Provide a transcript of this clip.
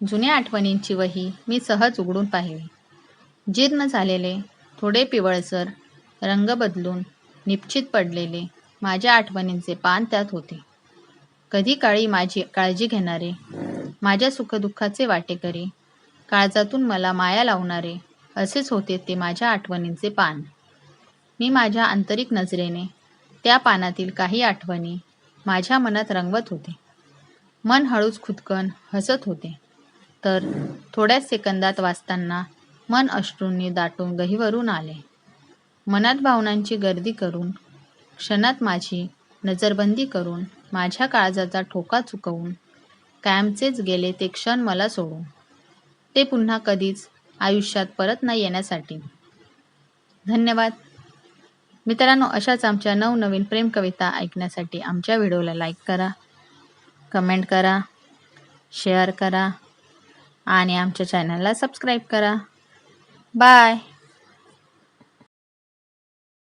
जुन्या आठवणींची वही मी सहज उघडून पाहिली. जीर्ण झालेले थोडे पिवळसर रंग बदलून निश्चित पडलेले माझ्या आठवणींचे पान त्यात होते. कधी काळी माझी काळजी घेणारे माझ्या सुखदुःखाचे वाटेकरी काळजातून मला माया लावणारे असेच होते ते माझ्या आठवणींचे पान. मी माझ्या आंतरिक नजरेने त्या पानातील काही आठवणी माझ्या मनात रंगवत होते. मन हळूच खुदकन हसत होते. तर थोड्याच सेकंदात वाचताना मन अश्रूंनी दाटून गहीवरून आले. मनात भावनांची गर्दी करून क्षणात माझी नजरबंदी करून माझ्या काळजाचा ठोका चुकवून कायमचेच गेले ते क्षण मला सोडून. ते पुन्हा कधीच आयुष्यात परत नाही येण्यासाठी. धन्यवाद. मित्रांनो अशाच आमच्या नवनवीन प्रेम कविता ऐकण्यासाठी आमच्या व्हिडिओला लाईक करा कमेंट करा शेअर करा. आणि आमच्या चॅनलला सबस्क्राईब करा. बाय.